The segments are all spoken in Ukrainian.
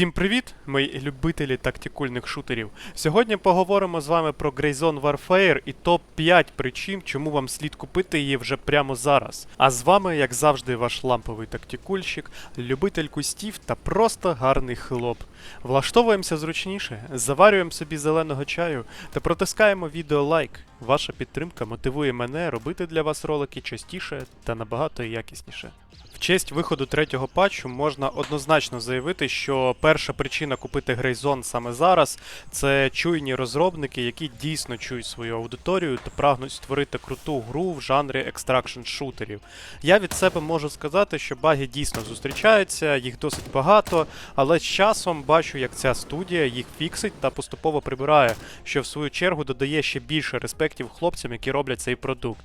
Всім привіт, мої любителі тактикульних шутерів. Сьогодні поговоримо з вами про Grayzone Warfare і топ-5 причин, чому вам слід купити її вже прямо зараз. А з вами, як завжди, ваш ламповий тактикульщик, любитель кустів та просто гарний хлоп. Влаштовуємося зручніше, заварюємо собі зеленого чаю та протискаємо відео лайк. Ваша підтримка мотивує мене робити для вас ролики частіше та набагато якісніше. В честь виходу третього патчу можна однозначно заявити, що перша причина купити Grayzone саме зараз це чуйні розробники, які дійсно чують свою аудиторію та прагнуть створити круту гру в жанрі екстракшн шутерів. Я від себе можу сказати, що баги дійсно зустрічаються, їх досить багато, але з часом бачу, як ця студія їх фіксить та поступово прибирає, що в свою чергу додає ще більше респектів хлопцям, які роблять цей продукт.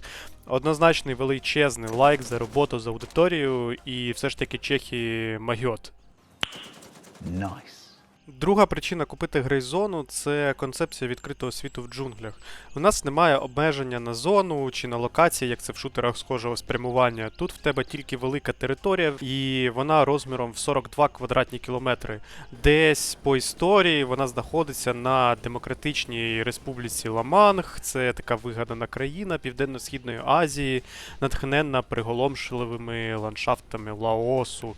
Однозначний величезний лайк за роботу з аудиторією і все ж таки чехи магіот. Nice. Друга причина купити грейзону це концепція відкритого світу в джунглях. У нас немає обмеження на зону чи на локації, як це в шутерах схожого спрямування. Тут в тебе тільки велика територія, і вона розміром в 42 квадратні кілометри. Десь по історії вона знаходиться на демократичній республіці Ламанг. Це така вигадана країна Південно-Східної Азії, натхненна приголомшливими ландшафтами Лаосу.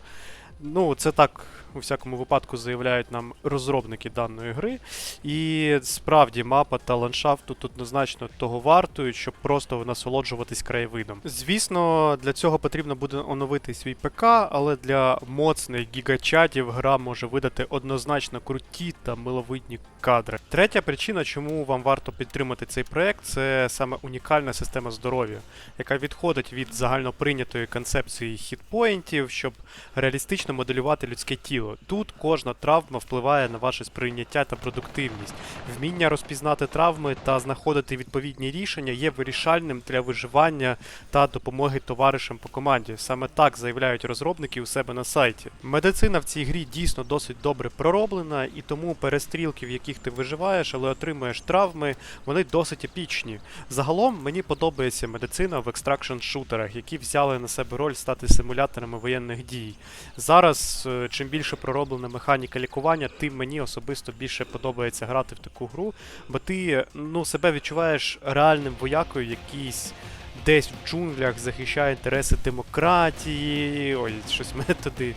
Ну, це так у всякому випадку заявляють нам розробники даної гри. І справді мапа та ландшафт тут однозначно того вартують, щоб просто насолоджуватись краєвидом. Звісно, для цього потрібно буде оновити свій ПК, але для моцних гігачатів гра може видати однозначно круті та миловидні кадри. Третя причина, чому вам варто підтримати цей проект, це саме унікальна система здоров'я, яка відходить від загальноприйнятої концепції хітпоінтів, щоб реалістично моделювати людське тіло. Тут кожна травма впливає на ваше сприйняття та продуктивність. Вміння розпізнати травми та знаходити відповідні рішення є вирішальним для виживання та допомоги товаришам по команді. Саме так заявляють розробники у себе на сайті. Медицина в цій грі дійсно досить добре пророблена, і тому перестрілки, в яких ти виживаєш, але отримуєш травми, вони досить епічні. Загалом мені подобається медицина в екстракшн шутерах, які взяли на себе роль стати симуляторами воєнних дій. Зараз, е, чим більше пророблена механіка лікування, тим мені особисто більше подобається грати в таку гру, бо ти ну, себе відчуваєш реальним воякою, якийсь десь в джунглях захищає інтереси демократії. Ой, щось мене туди.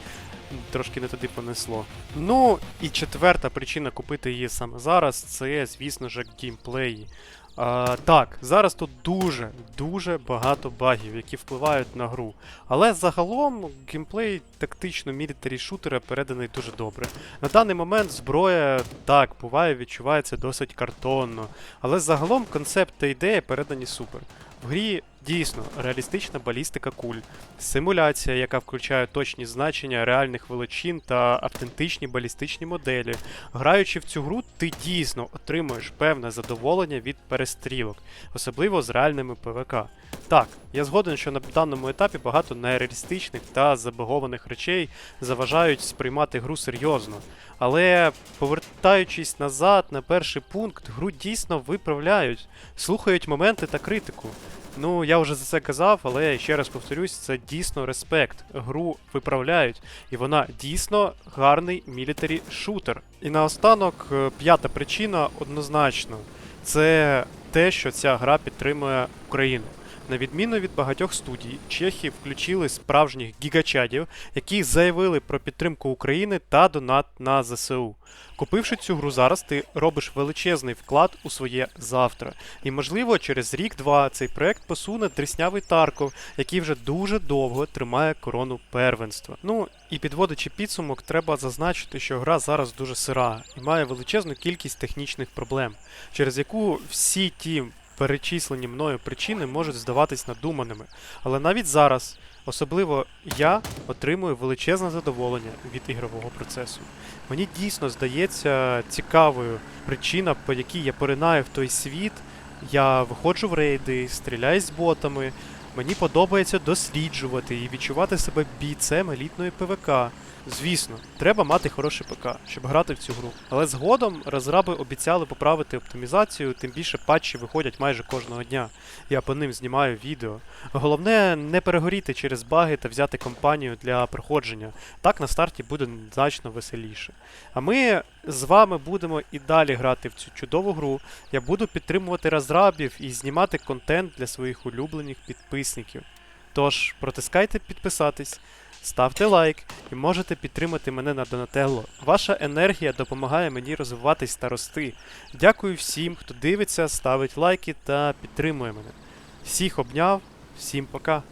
Трошки не туди понесло. Ну і четверта причина купити її саме зараз це, звісно ж, геймплеї. А, так, зараз тут дуже, дуже багато багів, які впливають на гру. Але загалом геймплей тактично мілітарі шутера переданий дуже добре. На даний момент зброя так буває, відчувається досить картонно. Але загалом концепт та ідея передані супер. В грі дійсно реалістична балістика куль, симуляція, яка включає точні значення реальних величин та автентичні балістичні моделі. Граючи в цю гру, ти дійсно отримуєш певне задоволення від перестрілок, особливо з реальними ПВК. Так, я згоден, що на даному етапі багато нереалістичних та забагованих речей заважають сприймати гру серйозно. Але повертаючись назад на перший пункт, гру дійсно виправляють, слухають моменти та критику. Ну, я вже за це казав, але ще раз повторюсь, це дійсно респект. Гру виправляють, і вона дійсно гарний мілітарі шутер. І наостанок, е, п'ята причина однозначно, це те, що ця гра підтримує Україну. На відміну від багатьох студій, чехи включили справжніх гігачадів, які заявили про підтримку України та донат на ЗСУ. Купивши цю гру зараз, ти робиш величезний вклад у своє завтра. І можливо, через рік-два цей проект посуне дріснявий Тарков, який вже дуже довго тримає корону первенства. Ну і підводячи підсумок, треба зазначити, що гра зараз дуже сира і має величезну кількість технічних проблем, через яку всі ті перечислені мною причини можуть здаватись надуманими. Але навіть зараз, особливо я, отримую величезне задоволення від ігрового процесу. Мені дійсно здається цікавою причина, по якій я поринаю в той світ. Я виходжу в рейди, стріляю з ботами. Мені подобається досліджувати і відчувати себе бійцем елітної ПВК. Звісно, треба мати хороший ПК, щоб грати в цю гру. Але згодом розраби обіцяли поправити оптимізацію, тим більше патчі виходять майже кожного дня. Я по ним знімаю відео. Головне не перегоріти через баги та взяти компанію для проходження. Так на старті буде значно веселіше. А ми з вами будемо і далі грати в цю чудову гру. Я буду підтримувати розрабів і знімати контент для своїх улюблених підписників. Тож, протискайте підписатись, ставте лайк і можете підтримати мене на Донателло. Ваша енергія допомагає мені розвиватись та рости. Дякую всім, хто дивиться, ставить лайки та підтримує мене. Всіх обняв, всім пока.